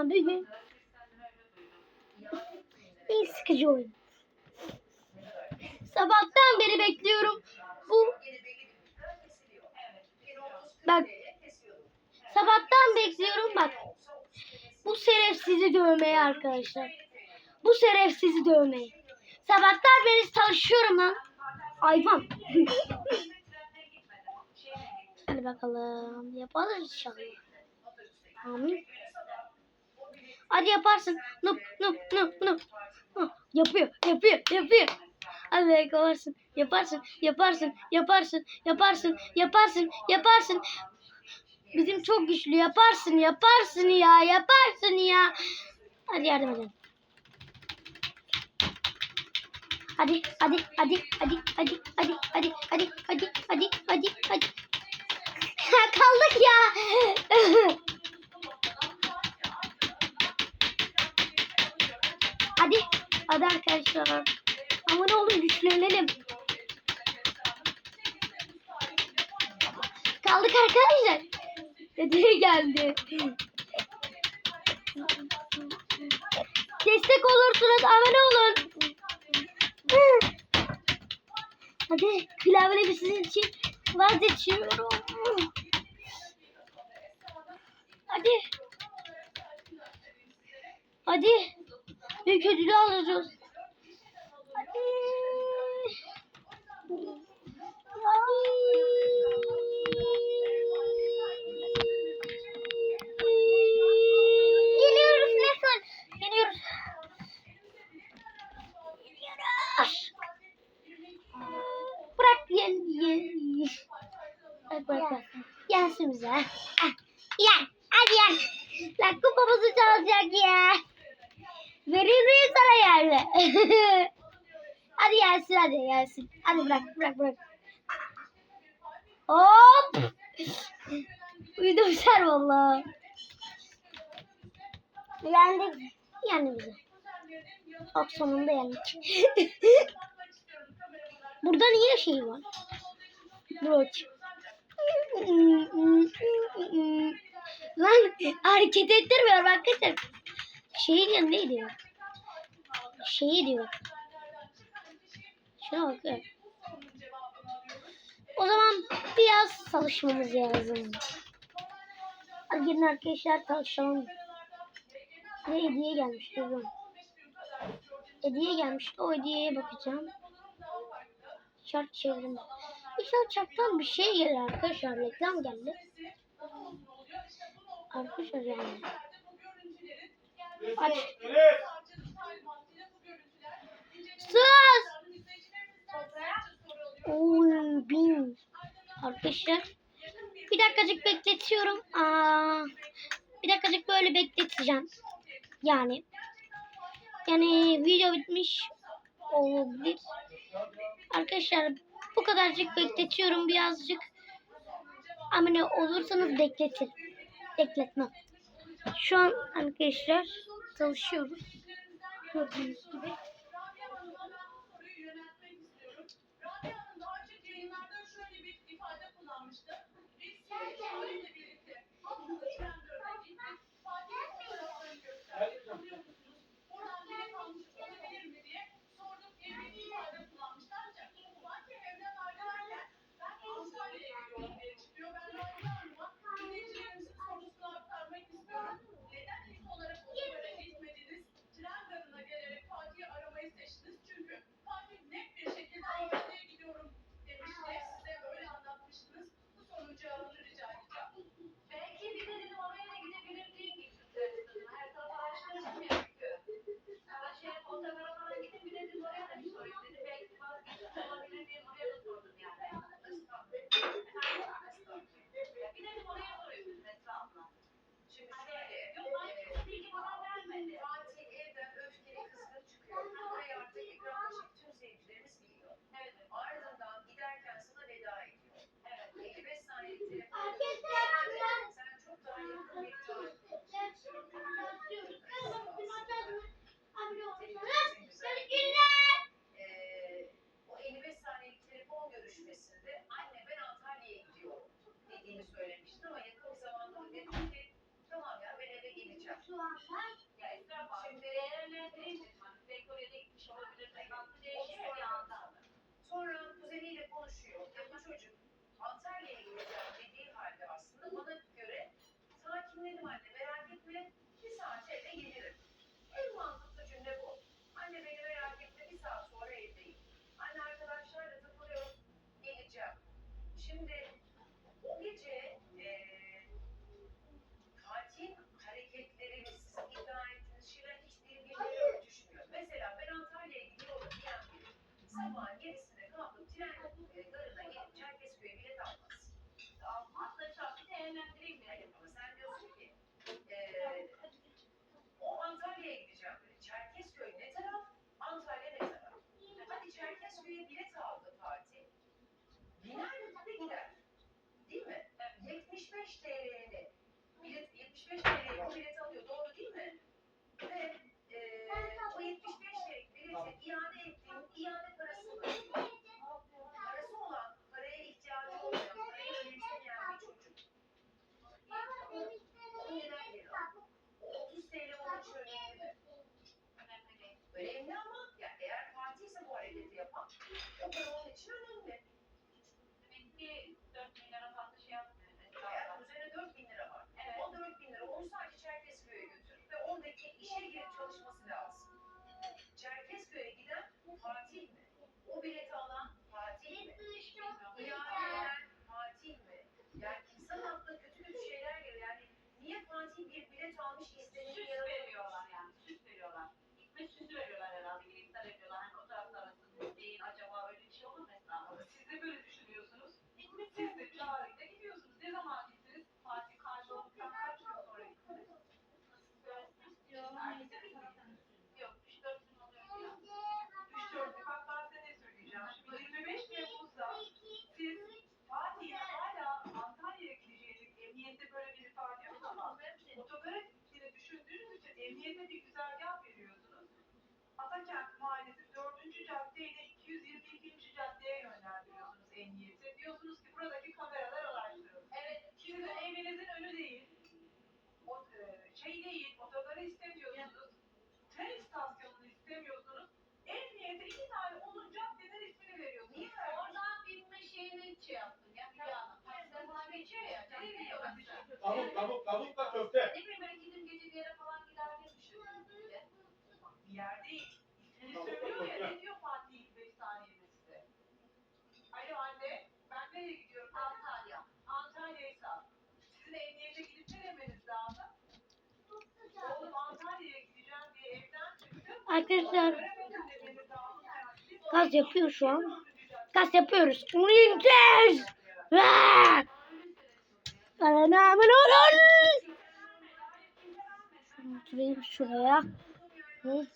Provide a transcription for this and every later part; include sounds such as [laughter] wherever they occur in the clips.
Ama bir gün en sıkıcı oyun. Sabahtan beri bekliyorum. Bu bak sabahtan bekliyorum bak. Bu şerefsizi dövmeyi arkadaşlar. Bu şerefsizi dövmeyi. Sabahtan beri çalışıyorum lan. Hayvan. Hadi bakalım. Yaparız inşallah. Amin. Hadi yaparsın. Nup nup nup nup. Yapıyor, yapıyor, yapıyor. Hadi yaparsın, yaparsın, yaparsın, yaparsın, yaparsın, yaparsın, yaparsın. Bizim çok güçlü yaparsın, yaparsın ya, yaparsın ya. Hadi yardım edelim. Hadi, hadi, hadi, hadi, hadi, hadi, hadi, hadi, hadi, hadi, hadi, hadi. Kaldık ya. Hadi, hadi arkadaşlar. Ama ne olur güçlenelim. Kaldık arkadaşlar. Hediye geldi. Destek olursunuz, abone olun. Hadi klavyeleri sizin için vazgeçiyorum. Hadi. Hadi. Büyük ödülü alacağız. Hadi. Geliyoruz yensin. Hadi bırak bırak bırak. Hop. [laughs] Uyudum sen valla. Yendik. Yendi bizi. Bak sonunda yendik. [laughs] Burada niye şey var? Broç. [laughs] Lan hareket ettirmiyor arkadaşlar. Yanında diyor. Şeyi diyor. Ya. O zaman biraz çalışmamız lazım. Gelin arkadaşlar çalışalım. Ne hediye gelmiş durun. Hediye gelmiş. O hediyeye bakacağım. Şart çevrim. İnşallah çarptan bir şey gelir arkadaşlar. Reklam geldi. Arkadaşlar yani. Aç. Sus! Oy bin. Arkadaşlar. Bir dakikacık bekletiyorum. Aa, bir dakikacık böyle bekleteceğim. Yani. Yani video bitmiş olabilir. Arkadaşlar bu kadarcık bekletiyorum birazcık. Ama ne olursanız bekletin. Bekletmem. Şu an arkadaşlar çalışıyoruz. Gördüğünüz gibi. 75 TL'li bilet 75 TL'li bilet studio. Tamam, söylüyor ya, ne diyor Fatih ilk beş saniyede size? Alo anne, ben nereye gidiyorum? Antalya. Antalya'ysa. Sizin emniyete gidip ne demeniz lazım? Oğlum Antalya'ya gideceğim diye evden çıktım. Arkadaşlar Göremedim demeniz lazım. Gaz yapıyor şu an. Gaz yapıyoruz. Oynayacağız. Vaa! Kanamen olur. Oturayım şuraya. Hı.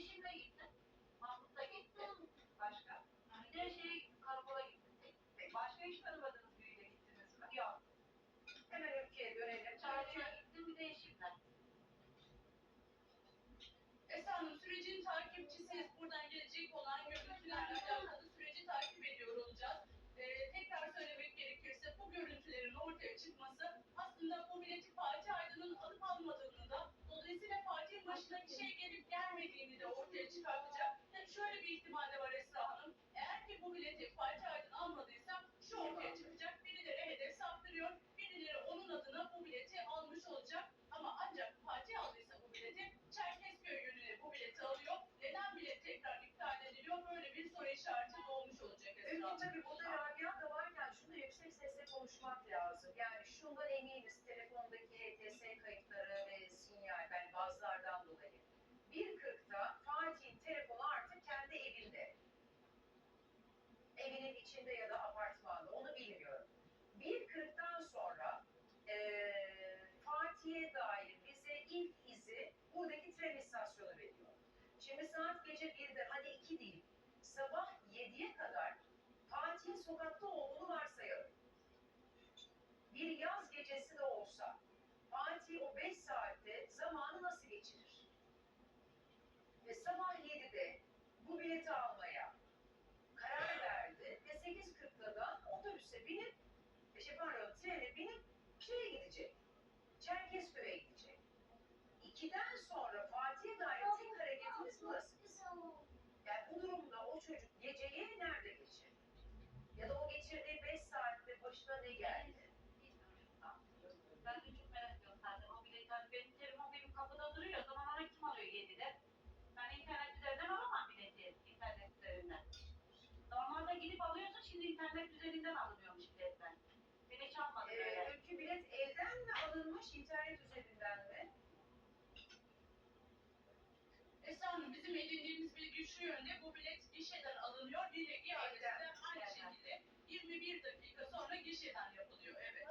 patiently you çıkartacak. Saat gece 1'de hadi 2 değil sabah 7'ye kadar Fatih'in sokakta olduğunu varsayalım. Bir yaz gecesi de olsa Fatih o 5 saatte zamanı nasıl geçirir? Ve sabah 7'de bu bileti almaya karar verdi ve 8.40'da da otobüse binip, şey pardon trene binip şeye gidecek. Çerkezköy'e gidecek. 2'den sonra burası. Yani bu durumda o çocuk geceyi nerede geçirdi? Ya da o geçirdiği 5 saatte başına ne geldi? Ben de çok merak ediyorum zaten o bileti. Hani benim telefon benim kapıda duruyor. O zaman ona kim alıyor 7'de? Ben internet üzerinden alamam bileti. internet üzerinden. Normalde gidip alıyorsa şimdi internet üzerinden alınıyormuş biletler. Ben hiç almadım öyle. Ee, ülke bilet elden mi alınmış, internet üzerinden mi? Hanım bizim edindiğimiz bilgi şu yönde bu bilet gişeden alınıyor. Yine iadesi de aynı şekilde 21 dakika sonra gişeden yapılıyor. Evet.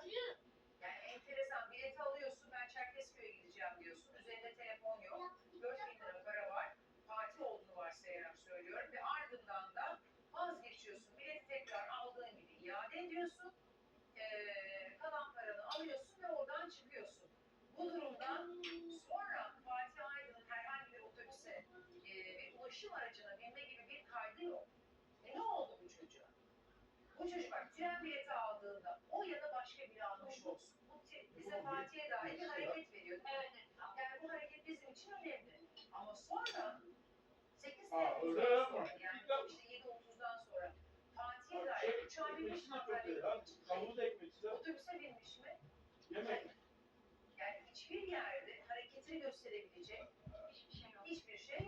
Yani enteresan bileti alıyorsun, ben Çerkezköy'e gideceğim diyorsun. Üzerinde telefon yok. 4 bin lira para var. Fatih olduğunu varsayarak söylüyorum. Ve ardından da vazgeçiyorsun. Bileti tekrar aldığın gibi iade ediyorsun. Ee, kalan paranı alıyorsun ve oradan çıkıyorsun. Bu durumdan sonra ulaşım aracına binme gibi bir kaydı yok. E ne oldu bu çocuğa? Bu çocuk bak tren bileti aldığında o ya da başka biri almış olsun. Bu bize Fatih'e dair bir hareket veriyor. Evet. Yani bu hareket bizim için önemli. Ama sonra 8 Temmuz'dan sonra yani işte 7.30'dan sonra Fatih'e dair uçağa binmiş mi? Otobüse binmiş mi? Yemek. Yani hiçbir yerde hareketini gösterebilecek hiçbir şey yok. Şey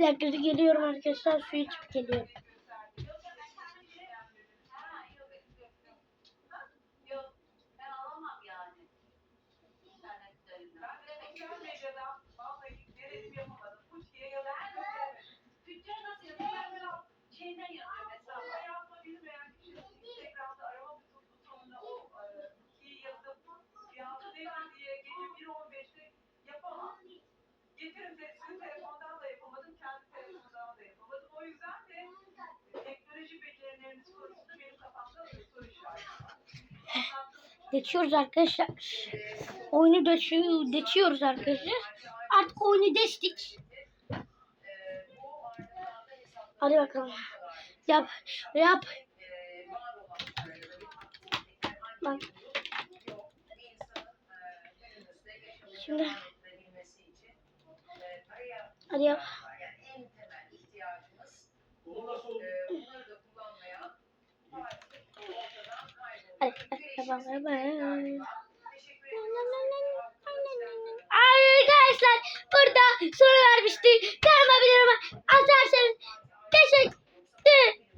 Bir dakika geliyorum arkadaşlar. Su içip geliyorum. Geçiyoruz arkadaşlar. Oyunu geçiyor, geçiyoruz arkadaşlar. Artık oyunu geçtik. Hadi bakalım. Yap. Yap. Bak. Şimdi. Hadi yap. Hadi. Hadi. Hadi. Arkadaşlar burada soru vermişti. Karma bilirim atarsanız teşekkür ederim.